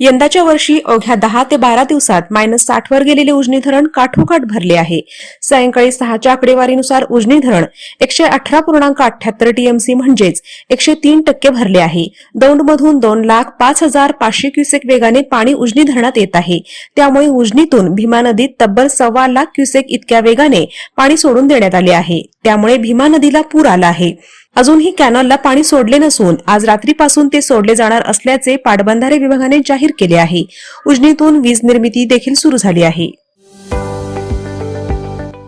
यंदाच्या वर्षी अवघ्या दहा ते बारा दिवसात मायनस साठ वर गेलेले उजनी धरण काठोकाठ भरले आहे. सायंकाळी सहाच्या आकडेवारीनुसार उजनी धरण एकशे अठरा पूर्णांक अठ्याहत्तर टीएमसी म्हणजेच एकशे तीन टक्के भरले आहे. दौंडमधून दोन लाख पाच हजार पाचशे क्युसेक वेगाने पाणी उजनी धरणात येत आहे. त्यामुळे उजनीतून भीमा नदीत तब्बल सव्वा लाख क्युसेक इतक्या वेगाने पाणी सोडून देण्यात आले आहे. त्यामुळे भीमा नदीला पूर आला आहे. अजूनही कॅनॉलला पाणी सोडले नसून आज रात्रीपासून ते सोडले जाणार असल्याचे पाटबंधारे विभागाने जाहीर केले आहे. उजनीतून वीज निर्मिती देखील सुरू झाली आहे.